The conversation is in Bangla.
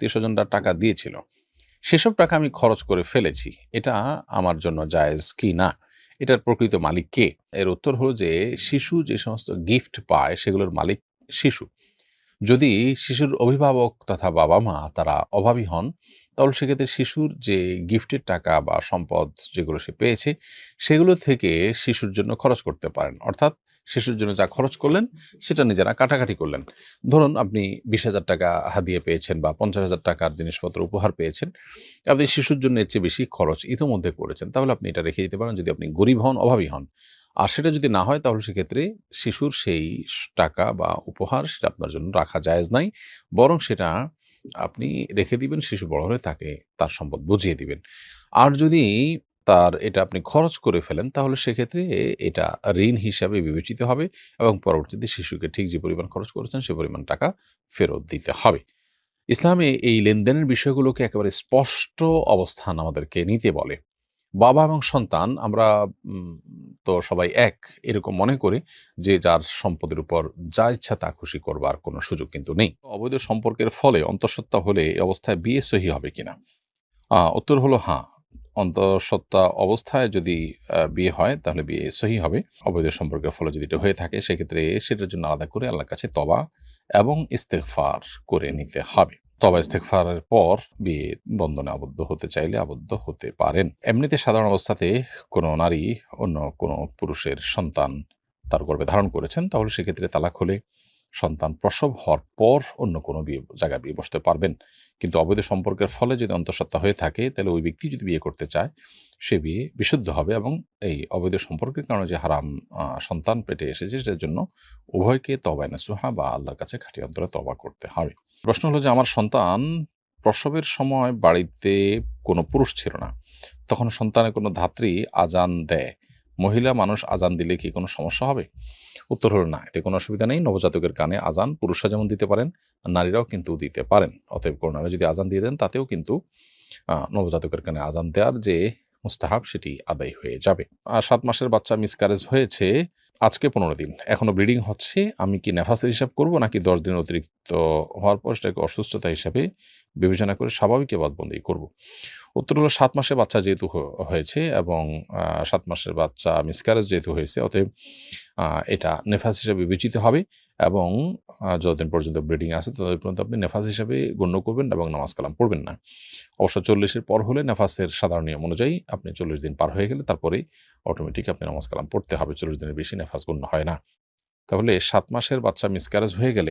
আত্মীয় স্বজনরা টাকা দিয়েছিল। সেসব টাকা আমি খরচ করে ফেলেছি। এটা আমার জন্য জায়েজ কি না? এটার প্রকৃত মালিক কে? এর উত্তর হলো যে, শিশু যে সমস্ত গিফট পায়, সেগুলোর মালিক শিশু। যদি শিশুর অভিভাবক তথা বাবা মা তারা অভাবী হন, তাহলে সেক্ষেত্রে শিশুর যে গিফটের টাকা বা সম্পদ যেগুলো সে পেয়েছে, সেগুলো থেকে শিশুর জন্য খরচ করতে পারেন। অর্থাৎ শিশুর জন্য যা খরচ করলেন, সেটা নিজেরা কাটাকাটি করলেন। ধরুন, আপনি বিশ হাজার টাকা হাদিয়ে পেয়েছেন বা পঞ্চাশ হাজার টাকার জিনিসপত্র উপহার পেয়েছেন, আপনি শিশুর জন্য এর চেয়ে বেশি খরচ ইতোমধ্যে করেছেন, তাহলে আপনি এটা রেখে দিতে পারেন। যদি আপনি গরিব হন, অভাবী হন। আর সেটা যদি না হয়, তাহলে সেক্ষেত্রে শিশুর সেই টাকা বা উপহার সেটা আপনার জন্য রাখা জায়েজ নাই। বরং সেটা আপনি রেখে দিবেন, শিশু বড় হলে তাকে তার সম্পদ বুঝিয়ে দিবেন। আর যদি তার এটা আপনি খরচ করে ফেলেন, তাহলে সেক্ষেত্রে এটা ঋণ হিসাবে বিবেচিত হবে এবং পরবর্তীতে শিশুকে ঠিক যে পরিমাণ খরচ করেছেন সে পরিমাণ টাকা ফেরত দিতে হবে। ইসলামে এই লেনদেনের বিষয়গুলোকে একেবারে স্পষ্ট অবস্থান আমাদেরকে নিতে বলে। বাবা এবং সন্তান, আমরা তো সবাই এক এরকম মনে করে যে যার সম্পদের উপর যা ইচ্ছা তা খুশি করবার কোনো সুযোগ কিন্তু নেই। অবৈধ সম্পর্কের ফলে অন্তঃসত্ত্বা হলে অবস্থায় বিয়ে সহি হবে কিনা? উত্তর হলো হ্যাঁ অন্তঃসত্ত্বা অবস্থায় যদি বিয়ে হয়, তাহলে বিয়ে সহি হবে। অবৈধ সম্পর্কের ফলে যদি এটা হয়ে থাকে, সেক্ষেত্রে সেটার জন্য আলাদা করে আল্লাহর কাছে তবা এবং ইস্তেগফার করে নিতে হবে। তবা ইস্তেগফারের পর বিয়ে বন্ধনে আবদ্ধ হতে চাইলে আবদ্ধ হতে পারেন। এমনিতে সাধারণ অবস্থাতে কোনো নারী অন্য কোনো পুরুষের সন্তান তার গর্ভে ধারণ করেছেন, তাহলে সেক্ষেত্রে তালাক হলে সন্তান প্রসব হওয়ার পর অন্য কোনো বিয়ে, জায়গায় বিয়ে বসতে পারবেন। কিন্তু অবৈধ সম্পর্কের ফলে যদি অন্তঃসত্ত্বা হয়ে থাকে, তাহলে ওই ব্যক্তি যদি বিয়ে করতে চায়, সে বিয়ে বিশুদ্ধ হবে এবং এই অবৈধ সম্পর্কের কারণে যে হারাম সন্তান পেটে এসেছে, সেটার জন্য উভয়কে তবায় নাসুহা বা আল্লাহর কাছে খাঁটি অন্তরে তবা করতে হবে। প্রশ্ন হলো যে, আমার সন্তান প্রসবের সময় বাড়িতে কোনো পুরুষ ছিল না। তখন সন্তানের কোনো ধাত্রী আজান দেয়। মহিলা মানুষ আজান দিলে কি কোনো সমস্যা হবে? উত্তর হলো না, এতে কোনো অসুবিধা নেই। নবজাতকের কানে আজান পুরুষরা যেমন দিতে পারেন, নারীরাও কিন্তু দিতে পারেন। অতএব কোনো নারী যদি আজান দিয়ে দেন, তাতেও কিন্তু নবজাতকের কানে আজান দেওয়ার যে মুস্তাহাব, সেটি আদায় হয়ে যাবে। আর সাত মাসের বাচ্চা মিসকারেজ হয়েছে আজকে পনেরো দিন। এখনও ব্লিডিং হচ্ছে। আমি কি নেফাসের হিসাব করব নাকি দশ দিন অতিরিক্ত হওয়ার পর সেটাকে অসুস্থতা হিসাবে বিবেচনা করে স্বাভাবিক এবাদবন্দি করব। উত্তর হলো সাত মাসের বাচ্চা যেহেতু হয়েছে এবং সাত মাসের বাচ্চা মিসক্যারেজ যেহেতু হয়েছে, অতএব এটা নেফাস হিসাবে বিবেচিত হবে এবং যতদিন পর্যন্ত ব্লিডিং আছে ততদিন পর্যন্ত আপনি নেফাস হিসাবে গণ্য করবেন এবং নামাজ কালাম পড়বেন না। অবশ্য চল্লিশের পর হলে নেফাসের সাধারণ নিয়ম অনুযায়ী আপনি চল্লিশ দিন পার হয়ে গেলে তারপরে অটোমেটিক আপনি নামাজ কালাম পড়তে হবে। চল্লিশ দিনের বেশি নেফাস গণ্য হয় না। তাহলে সাত মাসের বাচ্চা মিসক্যারেজ হয়ে গেলে